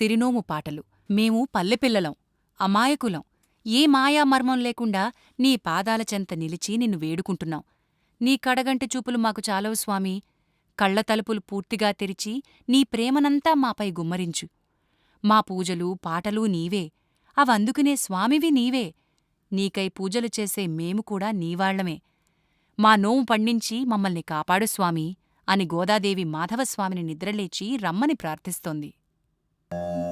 సిరినోము పాటలు. మేము పల్లెపిల్లలం అమాయకులం. ఏ మాయామర్మం లేకుండా నీ పాదాల చెంత నిలిచి నిన్ను వేడుకుంటున్నాం. నీ కడగంటి చూపులు మాకు చాలవు స్వామీ. కళ్ళ తలుపులు పూర్తిగా తెరిచి నీ ప్రేమనంతా మాపై గుమ్మరించు. మా పూజలు పాటలు నీవే. అవందుకునే స్వామివి నీవే. నీకై పూజలు చేసే మేము కూడా నీవాళ్ళమే. మా నోము పండించి మమ్మల్ని కాపాడు స్వామి అని గోదాదేవి మాధవస్వామిని నిద్రలేచి రమ్మని ప్రార్థిస్తోంది. you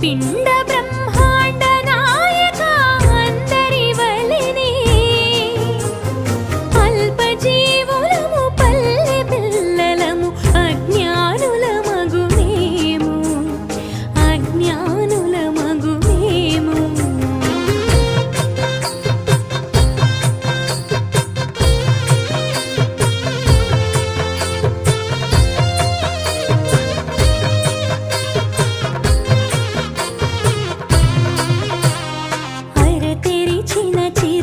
పిండ నచ్చిన